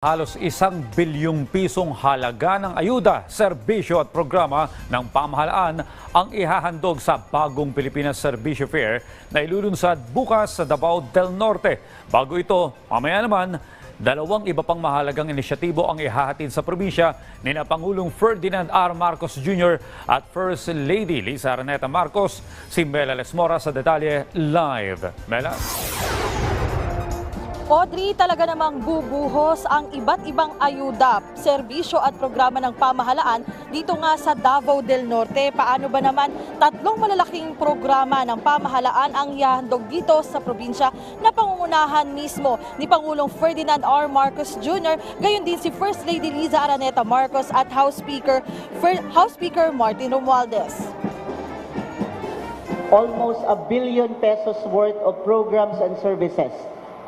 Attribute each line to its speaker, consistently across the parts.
Speaker 1: Halos isang bilyong pisong halaga ng ayuda, serbisyo at programa ng pamahalaan ang ihahandog sa bagong Pilipinas Serbisyo Fair na ilulunsad bukas sa Davao del Norte. Bago ito, mamaya naman, dalawang iba pang mahalagang inisyatibo ang ihahatid sa probinsya ni na Pangulong Ferdinand R. Marcos Jr. at First Lady Lisa Araneta Marcos. Si Mela Lesmora sa detalye live. Mela?
Speaker 2: Audrey, talaga namang bubuhos ang iba't ibang ayuda, serbisyo at programa ng pamahalaan dito nga sa Davao del Norte. Paano ba naman tatlong malalaking programa ng pamahalaan ang ihahandog dito sa probinsya na pangungunahan mismo ni Pangulong Ferdinand R. Marcos Jr. Gayon din si First Lady Liza Araneta Marcos at House Speaker, House Speaker Martin Romualdez.
Speaker 3: almost a billion pesos worth of programs and services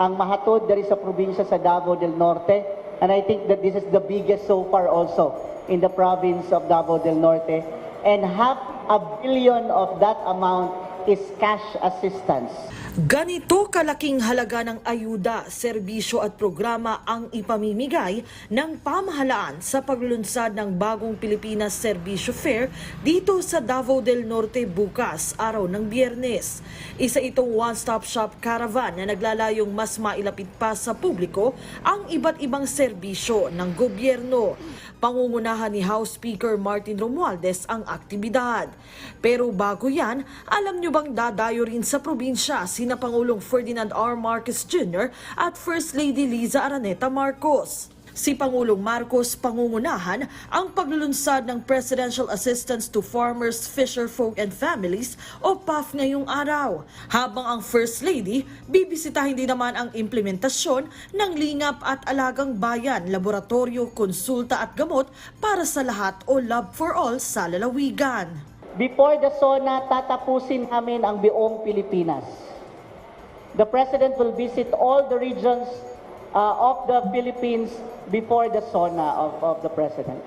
Speaker 3: ang mahatod dari sa probinsya sa Davao del Norte. And I think that this is the biggest so far also in the province of Davao del Norte. And half a billion of that amount is cash assistance.
Speaker 2: Ganito kalaking halaga ng ayuda, serbisyo at programa ang ipamimigay ng pamahalaan sa paglunsad ng bagong Pilipinas Serbisyo Fair dito sa Davao del Norte bukas, araw ng biyernes. Isa itong one-stop shop caravan na naglalayong mas mailapit pa sa publiko ang iba't ibang serbisyo ng gobyerno. Pangungunahan ni House Speaker Martin Romualdez ang aktibidad. Pero bago yan, alam nyo bang dadayo rin sa probinsya sina Pangulong Ferdinand R. Marcos Jr. at First Lady Liza Araneta Marcos? Si Pangulong Marcos pangungunahan ang paglulunsad ng Presidential Assistance to Farmers, Fisherfolk and Families o PAF ngayong araw. Habang ang First Lady, bibisitahin din naman ang implementasyon ng lingap at alagang bayan, laboratorio, konsulta at gamot para sa lahat o Love for All sa lalawigan.
Speaker 3: Before the SONA, tatapusin namin ang buong Pilipinas. The President will visit all the regions uh, of the Philippines before the SONA of, of the President.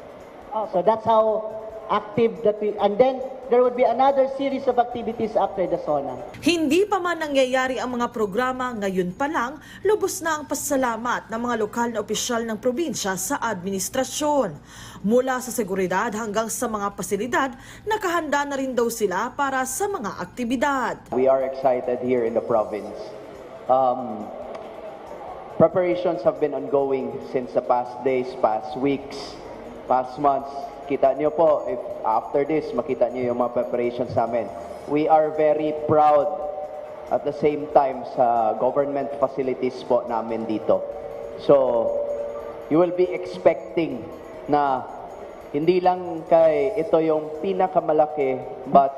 Speaker 3: So that's how active that we, and then there will be another series of activities after the SONA.
Speaker 2: Hindi pa man nangyayari ang mga programa ngayon pa lang, lubos na ang pasalamat ng mga lokal na opisyal ng probinsya sa administrasyon. Mula sa seguridad hanggang sa mga pasilidad, nakahanda na rin daw sila para sa mga aktibidad.
Speaker 4: We are excited here in the province. Um, preparations have been ongoing since the past days, past weeks, past months. Kita niyo po, if after this, makita niyo yung mga preparations namin. We are very proud at the same time sa government facilities po namin dito. So, you will be expecting na hindi lang kay ito yung pinakamalaki, but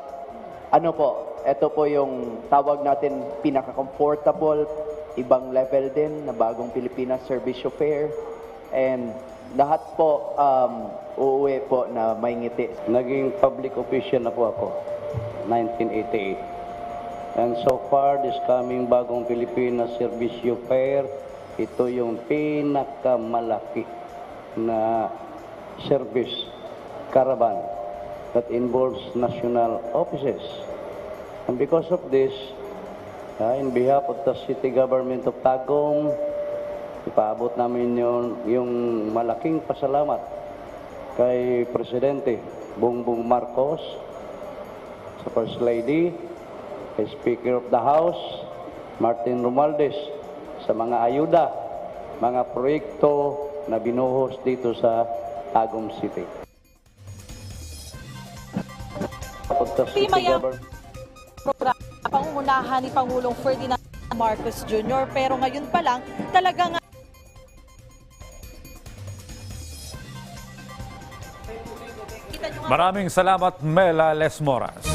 Speaker 4: ano po, ito po yung tawag natin pinaka-comfortable, ibang level din na bagong Pilipinas Service Fair. And lahat po um, uuwi po na may ngiti.
Speaker 5: Naging public official na po ako, 1988. And so far, this coming bagong Pilipinas Servicio Fair, ito yung pinakamalaki na service caravan that involves national offices. And because of this, uh, in behalf of the city government of Tagum, ipaabot namin yung, yung malaking pasalamat kay Presidente Bongbong Marcos, sa First Lady, kay Speaker of the House, Martin Romualdez, sa mga ayuda, mga proyekto na binuhos dito sa Tagum City. The city government-
Speaker 2: pangungunahan ni Pangulong Ferdinand Marcos Jr. Pero ngayon pa lang, talagang
Speaker 1: Maraming salamat Mela Lesmoras.